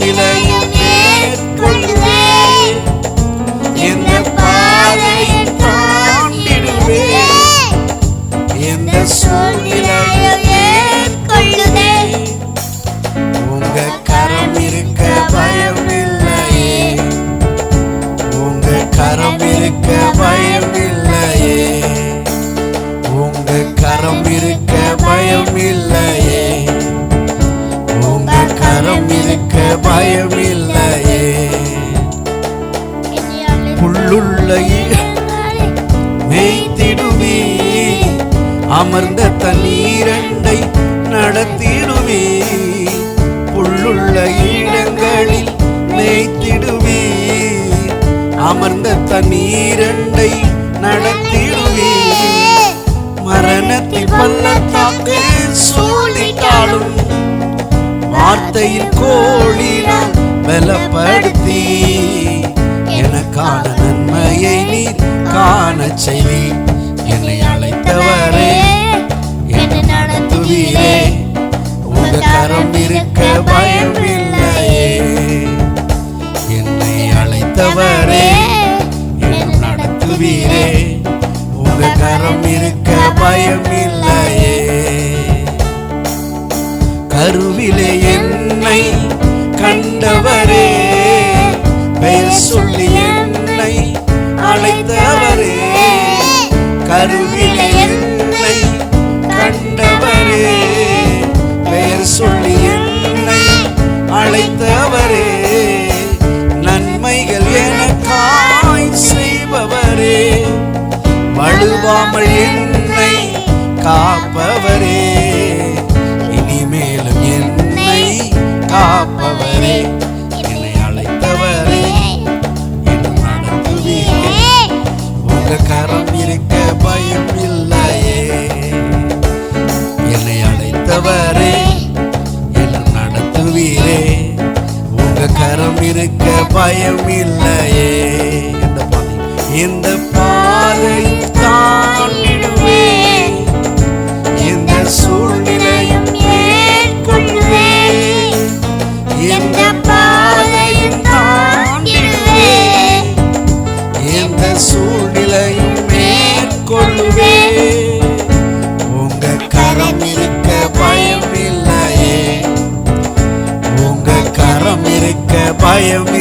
நிலையும் ஏற்கொள்ள மேய்த்திடுவே அமர்ந்த தண்ணீரண்டை நடத்திடுவே புல்லுள்ள இடங்களில் மேய்த்திடுவே அமர்ந்த தண்ணீரண்டை நடத்திடுவே மரணத்தில் பள்ளத்தாக்கு சூழ்நிட்டாலும் வார்த்தையில் கோழினால் பலப்படுத்தி. எனக்கான நன்மையை நீ காணச் செய்தி என்னை அழைத்தவரே. என்னை நடத்துவீரே உங்க கரம் இருக்க பயம் இல்லையே. என்னை அழைத்தவரே. என்னை நடத்துவீரே உங்க கரம் இருக்க பயம் இல்லையே. கருவிலே என்னை கண்டவரே. பெயர் சொல்லி என்னை அழைத்தவரே சொல்லி என்னை அழைத்தவரே நன்மைகள் எனக்காய் செய்பவரே. வழுவாமல் என்னை காப்பவர். பயம் இல்லையே இந்த பாதை இந்த பாதை தாண்டிடுவே இந்த சூழ்நிலையும் மேற்கொள்வே இந்த பாதையும் தாண்டிடுவே எந்த சூழ்நிலையும் மேற்கொள்வே உங்க கரம் இருக்க பயம் இல்லையே உங்க கரம் இருக்க பயம்